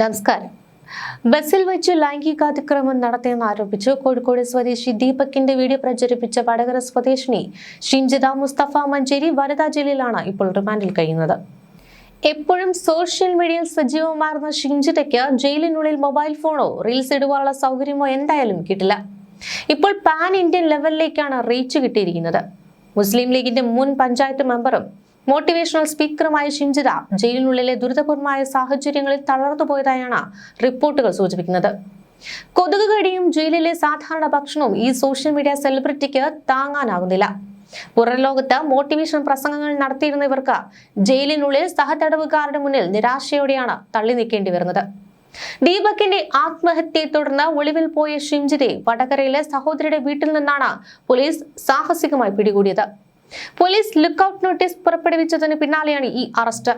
നമസ്കാരം. ബസ്സിൽ വെച്ച് ലൈംഗികാതിക്രമം നടത്തിയെന്ന് ആരോപിച്ച് കോഴിക്കോട് സ്വദേശി ദീപകിന്റെ വീഡിയോ പ്രചരിപ്പിച്ച വടകര സ്വദേശിനി ഷിംജിത മുസ്തഫ മഞ്ചേരി വനിതാ ജയിലിലാണ് ഇപ്പോൾ റിമാൻഡിൽ കഴിയുന്നത്. എപ്പോഴും സോഷ്യൽ മീഡിയയിൽ സജീവമായിരുന്ന ഷിംജിതയ്ക്ക് ജയിലിനുള്ളിൽ മൊബൈൽ ഫോണോ റീൽസ് ഇടുവാനുള്ള സൗകര്യമോ എന്തായാലും കിട്ടില്ല. ഇപ്പോൾ പാൻ ഇന്ത്യൻ ലെവലിലേക്കാണ് റീച്ച് കിട്ടിയിരിക്കുന്നത്. മുസ്ലിം ലീഗിന്റെ മുൻ പഞ്ചായത്ത് മെമ്പറും മോട്ടിവേഷണൽ സ്പീക്കറുമായ ഷിംജിത ജയിലിനുള്ളിലെ ദുരിതപൂർണമായ സാഹചര്യങ്ങളിൽ തളർന്നുപോയതായാണ് റിപ്പോർട്ടുകൾ സൂചിപ്പിക്കുന്നത്. കൊതുക് കടിയും ജയിലിലെ സാധാരണ ഭക്ഷണവും ഈ സോഷ്യൽ മീഡിയ സെലിബ്രിറ്റിക്ക് താങ്ങാനാകുന്നില്ല. പുറം ലോകത്ത് മോട്ടിവേഷൻ പ്രസംഗങ്ങൾ നടത്തിയിരുന്ന ഇവർക്ക് ജയിലിനുള്ളിൽ സഹതടവുകാരുടെ മുന്നിൽ നിരാശയോടെയാണ് തള്ളി നീക്കേണ്ടി വരുന്നത്. ദീപകിന്റെ ആത്മഹത്യയെ തുടർന്ന് ഒളിവിൽ പോയ ഷിംജിതെ വടകരയിലെ സഹോദരിയുടെ വീട്ടിൽ നിന്നാണ് പോലീസ് സാഹസികമായി പിടികൂടിയത്. പോലീസ് ലുക്കൌട്ട് നോട്ടീസ് പുറപ്പെടുവിച്ചതിന് പിന്നാലെയാണ് ഈ അറസ്റ്റ്.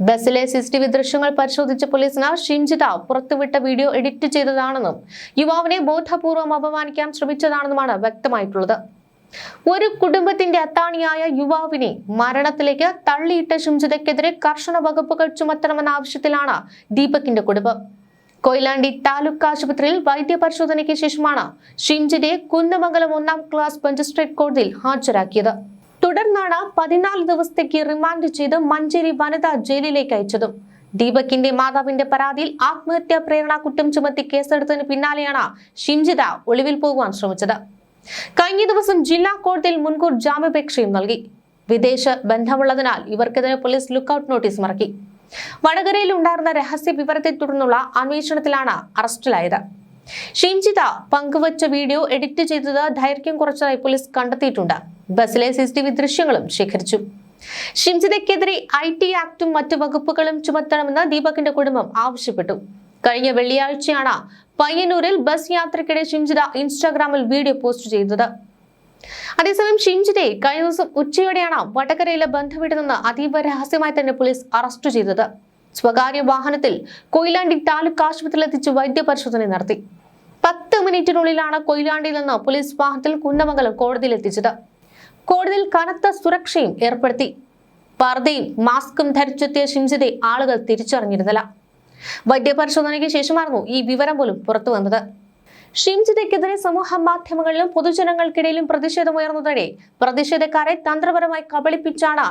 ബസ്സിലെ സി സി ടി വി ദൃശ്യങ്ങൾ പരിശോധിച്ച പോലീസിന് ഷിംജിത പുറത്തുവിട്ട വീഡിയോ എഡിറ്റ് ചെയ്തതാണെന്നും യുവാവിനെ ബോധപൂർവം അപമാനിക്കാൻ ശ്രമിച്ചതാണെന്നുമാണ് വ്യക്തമായിട്ടുള്ളത്. ഒരു കുടുംബത്തിന്റെ അത്താണിയായ യുവാവിനെ മരണത്തിലേക്ക് തള്ളിയിട്ട ഷിംജിതയ്ക്കെതിരെ കർശന വകുപ്പുകൾ ചുമത്തണമെന്ന ആവശ്യത്തിലാണ് ദീപകിന്റെ കുടുംബം. കൊയിലാണ്ടി താലൂക്ക് ആശുപത്രിയിൽ വൈദ്യപരിശോധനയ്ക്ക് ശേഷമാണ് ഷിംജിനെ കുന്നമംഗലം ഒന്നാം ക്ലാസ് മജിസ്ട്രേറ്റ് കോടതിയിൽ ഹാജരാക്കിയത്. തുടർന്നാണ് പതിനാല് ദിവസത്തേക്ക് റിമാൻഡ് ചെയ്ത് മഞ്ചേരി വനിതാ ജയിലിലേക്ക് അയച്ചതും. ദീപകിന്റെ മാതാവിന്റെ പരാതിയിൽ ആത്മഹത്യാ പ്രേരണ കുറ്റം ചുമത്തി കേസെടുത്തതിന് പിന്നാലെയാണ് ഷിംജിത ഒളിവിൽ പോകുവാൻ ശ്രമിച്ചത്. കഴിഞ്ഞ ദിവസം ജില്ലാ കോടതിയിൽ മുൻകൂർ ജാമ്യാപേക്ഷയും നൽകി. വിദേശ ബന്ധമുള്ളതിനാൽ ഇവർക്കെതിരെ പോലീസ് ലുക്കൌട്ട് നോട്ടീസ് മറക്കി. വടകരയിൽ ഉണ്ടായിരുന്ന രഹസ്യ വിവരത്തെ തുടർന്നുള്ള അന്വേഷണത്തിലാണ് അറസ്റ്റിലായത്. ഷിംജിത പങ്കുവച്ച വീഡിയോ എഡിറ്റ് ചെയ്തത് ദൈർഘ്യം കുറച്ചതായി പോലീസ് കണ്ടെത്തിയിട്ടുണ്ട്. ബസ്സിലെ സി സി ടി വി ദൃശ്യങ്ങളും ശേഖരിച്ചു. ഷിംജിതയ്ക്കെതിരെ ഐ ടി ആക്ടും മറ്റു വകുപ്പുകളും ചുമത്തണമെന്ന് ദീപകിന്റെ കുടുംബം ആവശ്യപ്പെട്ടു. കഴിഞ്ഞ വെള്ളിയാഴ്ചയാണ് പയ്യന്നൂരിൽ ബസ് യാത്രയ്ക്കിടെ ഷിംജിത ഇൻസ്റ്റാഗ്രാമിൽ വീഡിയോ പോസ്റ്റ് ചെയ്തത്. അതേസമയം ഷിംജിതയെ കഴിഞ്ഞ ദിവസം ഉച്ചയോടെയാണ് വടകരയിലെ ബന്ധുവീട്ടിൽ നിന്ന് അതീവ രഹസ്യമായി തന്നെ പോലീസ് അറസ്റ്റ് ചെയ്തത്. സ്വകാര്യ വാഹനത്തിൽ കൊയിലാണ്ടി താലൂക്ക് ആശുപത്രിയിൽ എത്തിച്ച് വൈദ്യപരിശോധന നടത്തി. പത്ത് മിനിറ്റിനുള്ളിലാണ് കൊയിലാണ്ടിയിൽ നിന്ന് പോലീസ് വാഹനത്തിൽ കുന്നമംഗലം കോടതിയിൽ എത്തിച്ചത്. കോടതിയിൽ കനത്ത സുരക്ഷയും ഏർപ്പെടുത്തി. പർദ്ദയും മാസ്കും ധരിച്ചെത്തിയ ഷിംജിതയെ ആളുകൾ തിരിച്ചറിഞ്ഞിരുന്നില്ല. വൈദ്യപരിശോധനയ്ക്ക് ശേഷമായിരുന്നു ഈ വിവരം പോലും പുറത്തു വന്നത്. ഷിംജിതയ്ക്കെതിരെ സമൂഹ മാധ്യമങ്ങളിലും പൊതുജനങ്ങൾക്കിടയിലും പ്രതിഷേധമുയർന്നതോടെ പ്രതിഷേധക്കാരെ തന്ത്രപരമായി കബളിപ്പിച്ചാണ്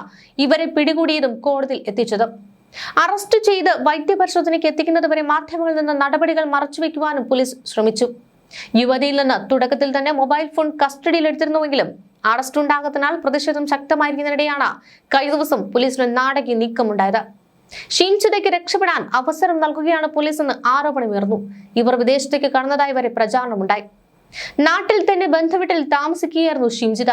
ഇവരെ പിടികൂടിയതും കോടതിയിൽ എത്തിച്ചതും. അറസ്റ്റ് ചെയ്ത് വൈദ്യപരിശോധനയ്ക്ക് എത്തിക്കുന്നതുവരെ മാധ്യമങ്ങളിൽ നിന്ന് നടപടികൾ മറച്ചുവെക്കുവാനും പോലീസ് ശ്രമിച്ചു. യുവതിയിൽ നിന്ന് തുടക്കത്തിൽ തന്നെ മൊബൈൽ ഫോൺ കസ്റ്റഡിയിൽ എടുത്തിരുന്നുവെങ്കിലും അറസ്റ്റ് ഉണ്ടാകത്തിനാൽ പ്രതിഷേധം ശക്തമായിരിക്കുന്നതിനിടെയാണ് കഴിഞ്ഞ ദിവസം പോലീസിന് നാടകീയ നീക്കമുണ്ടായത്. ഷീൻചുതയ്ക്ക് രക്ഷപ്പെടാൻ അവസരം നൽകുകയാണ് പോലീസ് എന്ന് ആരോപണമുയർന്നു. ഇവർ വിദേശത്തേക്ക് കടന്നതായി വരെ പ്രചാരണമുണ്ടായി. നാട്ടിൽ തന്നെ ബന്ധുവീട്ടിൽ താമസിക്കുകയായിരുന്നു ഷിംജിത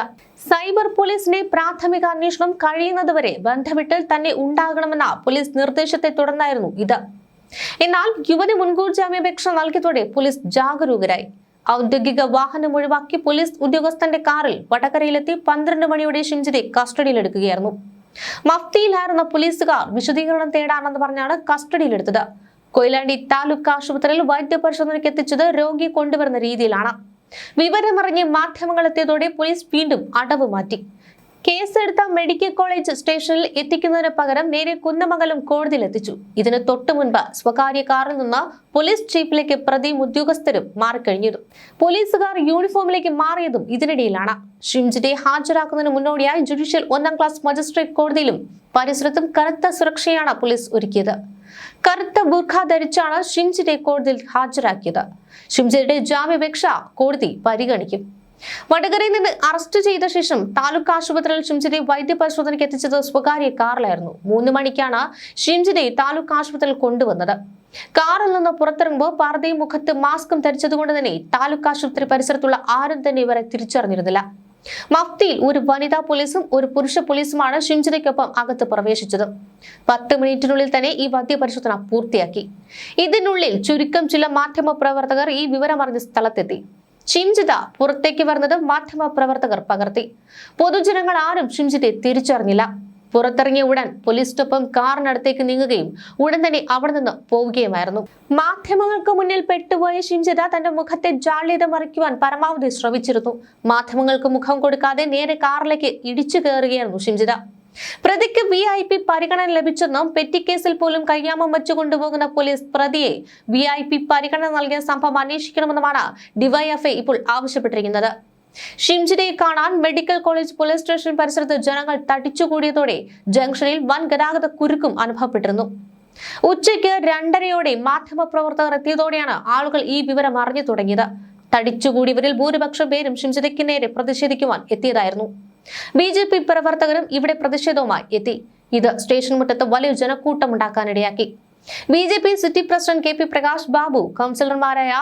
സൈബർ പോലീസിന്റെ പ്രാഥമിക അന്വേഷണം കഴിയുന്നതുവരെ ബന്ധവീട്ടിൽ തന്നെ ഉണ്ടാകണമെന്ന പോലീസ് നിർദ്ദേശത്തെ തുടർന്നായിരുന്നു ഇത്. എന്നാൽ യുവതി മുൻകൂർ ജാമ്യാപേക്ഷ നൽകിയതോടെ പോലീസ് ജാഗരൂകരായി. ഔദ്യോഗിക വാഹനം ഒഴിവാക്കി പോലീസ് ഉദ്യോഗസ്ഥന്റെ കാറിൽ വടകരയിലെത്തി പന്ത്രണ്ട് മണിയോടെ ഷിംജിതെ കസ്റ്റഡിയിലെടുക്കുകയായിരുന്നു. മഫ്തിയിലായിരുന്ന പോലീസുകാർ വിശദീകരണം തേടാണെന്ന് പറഞ്ഞാണ് കസ്റ്റഡിയിലെടുത്തത്. കൊയിലാണ്ടി താലൂക്ക് ആശുപത്രിയിൽ വൈദ്യപരിശോധനയ്ക്ക് എത്തിച്ചത് രോഗിയെ കൊണ്ടുവരുന്ന രീതിയിലാണ്. വിവരമറിഞ്ഞ് മാധ്യമങ്ങൾ എത്തിയതോടെ പോലീസ് വീണ്ടും അടവ് മാറ്റി. കേസെടുത്ത മെഡിക്കൽ കോളേജ് സ്റ്റേഷനിൽ എത്തിക്കുന്നതിന് പകരം നേരെ കുന്നമംഗലം കോടതിയിൽ എത്തിച്ചു ഇതിന് തൊട്ടു മുൻപ് സ്വകാര്യ കാറിൽ നിന്ന് പോലീസ് ജീപ്പിലേക്ക് പ്രതിയും ഉദ്യോഗസ്ഥരും മാറിക്കഴിഞ്ഞിരുന്നു. പോലീസുകാർ യൂണിഫോമിലേക്ക് മാറിയതും ഇതിനിടയിലാണ്. ഷിംജിനെ ഹാജരാക്കുന്നതിന് മുന്നോടിയായി ജുഡീഷ്യൽ ഒന്നാം ക്ലാസ് മജിസ്ട്രേറ്റ് കോടതിയിലും പരിസരത്തും കനത്ത സുരക്ഷയാണ് പോലീസ് ഒരുക്കിയത്. കറുത്ത ബുർഖ ധരിച്ചാണ് ഷിംജിനെ കോടതിയിൽ ഹാജരാക്കിയത്. ഷിംജിയുടെ ജാമ്യാപേക്ഷ കോടതി പരിഗണിക്കും. വടകരയിൽ നിന്ന് അറസ്റ്റ് ചെയ്ത ശേഷം താലൂക്ക് ആശുപത്രിയിൽ ഷിംജിനെ വൈദ്യപരിശോധനയ്ക്ക് എത്തിച്ചത് സ്വകാര്യ കാറിലായിരുന്നു. മൂന്ന് മണിക്കാണ് ഷിംജിനെ താലൂക്ക് ആശുപത്രിയിൽ കൊണ്ടുവന്നത്. കാറിൽ നിന്ന് പുറത്തിറങ്ങുമ്പോൾ പാർദയും മുഖത്ത് മാസ്കും ധരിച്ചതുകൊണ്ട് തന്നെ താലൂക്ക് ആശുപത്രി പരിസരത്തുള്ള ആരും തന്നെ ഇവരെ തിരിച്ചറിഞ്ഞിരുന്നില്ല. മഫ്തിയിൽ ഒരു വനിതാ പോലീസും ഒരു പുരുഷ പോലീസുമാണ് ഷിംജിതയ്ക്കൊപ്പം അകത്ത് പ്രവേശിച്ചത്. പത്ത് മിനിറ്റിനുള്ളിൽ തന്നെ ഈ വദ്യപരിശോധന പൂർത്തിയാക്കി. ഇതിനുള്ളിൽ ചുരുക്കം ചില മാധ്യമ പ്രവർത്തകർ ഈ വിവരമറിഞ്ഞ സ്ഥലത്തെത്തി. ഷിംജിത പുറത്തേക്ക് വരുന്നത് മാധ്യമ പ്രവർത്തകർ പകർത്തി. പൊതുജനങ്ങൾ ആരും ഷിംജിത്തെ തിരിച്ചറിഞ്ഞില്ല. പുറത്തിറങ്ങിയ ഉടൻ പോലീസിനൊപ്പം കാറിനടുത്തേക്ക് നീങ്ങുകയും ഉടൻ തന്നെ അവിടെ നിന്ന് പോവുകയുമായിരുന്നു. മാധ്യമങ്ങൾക്ക് മുന്നിൽ പെട്ടുപോയ ഷിംജിത തന്റെ മുഖത്തെ ജാള്യത മറിക്കുവാൻ പരമാവധി ശ്രമിച്ചിരുന്നു. മാധ്യമങ്ങൾക്ക് മുഖം കൊടുക്കാതെ നേരെ കാറിലേക്ക് ഇടിച്ചു കയറുകയായിരുന്നു ഷിംജിത. പ്രതിക്ക് വി ഐ പി പരിഗണന ലഭിച്ചെന്നും പെറ്റി കേസിൽ പോലും കയ്യാമം വെച്ചു കൊണ്ടുപോകുന്ന പോലീസ് പ്രതിയെ വി ഐ പി പരിഗണന നൽകിയ സംഭവം അന്വേഷിക്കണമെന്നുമാണ് ഡിവൈഎഫ്ഐ ഇപ്പോൾ ആവശ്യപ്പെട്ടിരിക്കുന്നത്. ഷിംജിനെ കാണാൻ മെഡിക്കൽ കോളേജ് പോലീസ് സ്റ്റേഷൻ പരിസരത്ത് ജനങ്ങൾ തടിച്ചുകൂടിയതോടെ ജംഗ്ഷനിൽ വൻ ഗതാഗത കുരുക്കും അനുഭവപ്പെട്ടിരുന്നു. ഉച്ചയ്ക്ക് രണ്ടരയോടെ മാധ്യമപ്രവർത്തകർ എത്തിയതോടെയാണ് ആളുകൾ ഈ വിവരം അറിഞ്ഞു തുടങ്ങിയത്. തടിച്ചുകൂടിയവരിൽ ഭൂരിപക്ഷം പേരും ഷിംജിതയ്ക്ക് നേരെ പ്രതിഷേധിക്കുവാൻ എത്തിയതായിരുന്നു. ബി ജെ പി പ്രവർത്തകരും ഇവിടെ പ്രതിഷേധവുമായി എത്തി. ഇത് സ്റ്റേഷൻ മുറ്റത്ത് വലിയ ജനക്കൂട്ടമുണ്ടാക്കാനിടയാക്കി. B J P city president K P Prakash Babu കൗൺസിലർമാരായ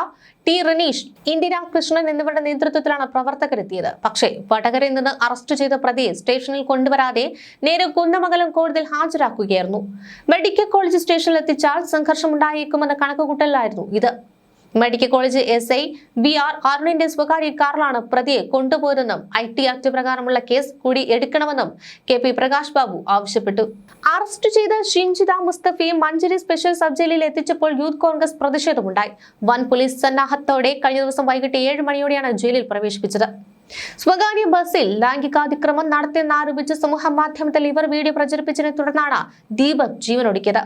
ടി റനീഷ് ഇന്ദിര കൃഷ്ണൻ എന്നിവരുടെ നേതൃത്വത്തിലാണ് പ്രവർത്തകരെത്തിയത്. പക്ഷേ വടകരയിൽ നിന്ന് അറസ്റ്റ് ചെയ്ത പ്രതിയെ സ്റ്റേഷനിൽ കൊണ്ടുവരാതെ നേരെ കുന്നമംഗലം കോടതിയിൽ ഹാജരാക്കുകയായിരുന്നു. മെഡിക്കൽ കോളേജ് സ്റ്റേഷനിൽ എത്തിച്ചാൽ സംഘർഷമുണ്ടായേക്കുമെന്ന കണക്കുകൂട്ടലിലായിരുന്നു ഇത്. Medical college S I V R അരുണിന്റെ സ്വകാര്യ കാറിലാണ് പ്രതിയെ കൊണ്ടുപോയതെന്നും ഐ ടി ആക്ട് പ്രകാരമുള്ള കേസ് കൂടി എടുക്കണമെന്നും കെ പി പ്രകാശ് ബാബു ആവശ്യപ്പെട്ടു. അറസ്റ്റ് ചെയ്ത ഷിൻജിത മുസ്തഫയെ മഞ്ചേരി സ്പെഷ്യൽ സബ് ജയിലിൽ എത്തിച്ചപ്പോൾ യൂത്ത് കോൺഗ്രസ് പ്രതിഷേധമുണ്ടായി. വൻ പോലീസ് സന്നാഹത്തോടെ കഴിഞ്ഞ ദിവസം വൈകിട്ട് ഏഴ് മണിയോടെയാണ് ജയിലിൽ പ്രവേശിപ്പിച്ചത്. സ്വകാര്യ ബസ്സിൽ ലൈംഗികാതിക്രമം നടത്തിയെന്നാരോപിച്ച് സമൂഹ മാധ്യമത്തിൽ ഇവർ വീഡിയോ പ്രചരിപ്പിച്ചതിനെ തുടർന്നാണ് ദീപക് ജീവനൊടുക്കിയത്.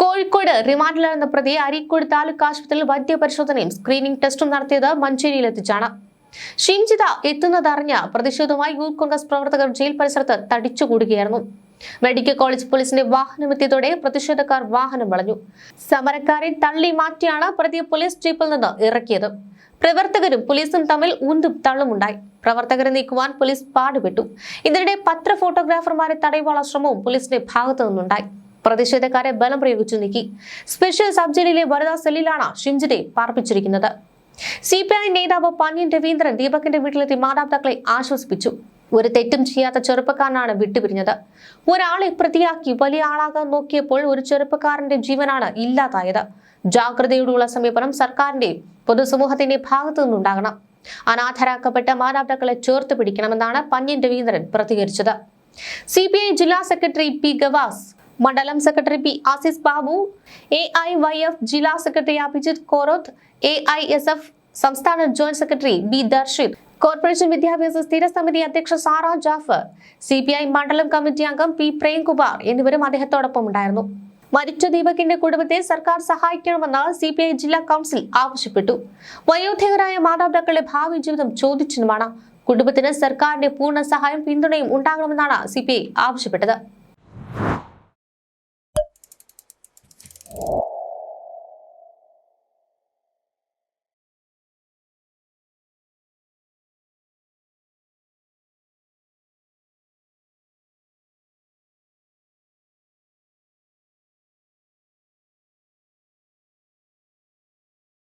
കോഴിക്കോട് റിമാൻഡിലായിരുന്ന പ്രതിയെ അരീക്കോട് താലൂക്ക് ആശുപത്രിയിൽ വൈദ്യപരിശോധനയും സ്ക്രീനിംഗ് ടെസ്റ്റും നടത്തിയത് മഞ്ചേരിയിലെത്തിച്ചാണ്. ഷിൻജിത എത്തുന്നതറിഞ്ഞ പ്രതിഷേധവുമായി യൂത്ത് കോൺഗ്രസ് പ്രവർത്തകർ ജയിൽ പരിസരത്ത് തടിച്ചുകൂടുകയായിരുന്നു. മെഡിക്കൽ കോളേജ് പോലീസിന്റെ വാഹനമെത്തിയതോടെ പ്രതിഷേധക്കാർ വാഹനം വളഞ്ഞു. സമരക്കാരെ തള്ളി മാറ്റിയാണ് പ്രതിയെ പോലീസ് ജീപ്പിൽ നിന്ന് ഇറക്കിയത്. പ്രവർത്തകരും പോലീസും തമ്മിൽ ഉന്തും തള്ളുമുണ്ടായി പ്രവർത്തകരെ നീക്കുവാൻ പോലീസ് പാടുപെട്ടു. ഇതിനിടെ പത്ര ഫോട്ടോഗ്രാഫർമാരെ തടയുവാനുള്ള ശ്രമവും പോലീസിന്റെ ഭാഗത്തു നിന്നുണ്ടായി പ്രതിഷേധക്കാരെ ബലം പ്രയോഗിച്ചു നീക്കി. സ്പെഷ്യൽ സബ് ജയിലിലെ വനിതാ സെല്ലിലാണ് ഷിംജിനെ പാർപ്പിച്ചിരിക്കുന്നത്. സി പി ഐ നേതാവ് പന്യൻ രവീന്ദ്രൻ ദീപകിന്റെ വീട്ടിലെത്തി മാതാപിതാക്കളെ ആശ്വസിപ്പിച്ചു. ഒരു തെറ്റും ചെയ്യാത്ത ചെറുപ്പക്കാരനാണ് വിട്ടുപിരിഞ്ഞത്. ഒരാളെ പ്രതിയാക്കി വലിയ ആളാകാൻ നോക്കിയപ്പോൾ ഒരു ചെറുപ്പക്കാരന്റെ ജീവനാണ് ഇല്ലാതായത്. ജാഗ്രതയോടുള്ള സമീപനം സർക്കാരിന്റെ പൊതുസമൂഹത്തിന്റെ ഭാഗത്തു നിന്നുണ്ടാകണം. അനാഥരാക്കപ്പെട്ട മാതാപിതാക്കളെ ചേർത്ത് പിടിക്കണമെന്നാണ് പന്യൻ രവീന്ദ്രൻ പ്രതികരിച്ചത്. സി ജില്ലാ സെക്രട്ടറി പി ഗവാസ് മണ്ഡലം secretary P Asis Babu A I Y F ജില്ലാ secretary Abhijith Koroth A I S F സംസ്ഥാന joint secretary B Darshith corporation വിദ്യാഭ്യാസ സ്ഥിര സമിതി അധ്യക്ഷ Sara Jafar C P I മണ്ഡലം കമ്മിറ്റി അംഗം പി പ്രേംകുമാർ എന്നിവരും അദ്ദേഹത്തോടൊപ്പം ഉണ്ടായിരുന്നു. മരിച്ച ദീപകിന്റെ കുടുംബത്തെ സർക്കാർ സഹായിക്കണമെന്ന് സി പി ഐ ജില്ലാ കൗൺസിൽ ആവശ്യപ്പെട്ടു. വയോധികരായ മാതാപിതാക്കളുടെ ഭാവി ജീവിതം ചോദിച്ചതുമാണ്. കുടുംബത്തിന് സർക്കാരിന്റെ പൂർണ സഹായം പിന്തുണയും ഉണ്ടാകണമെന്നാണ് സി ആവശ്യപ്പെട്ടത്.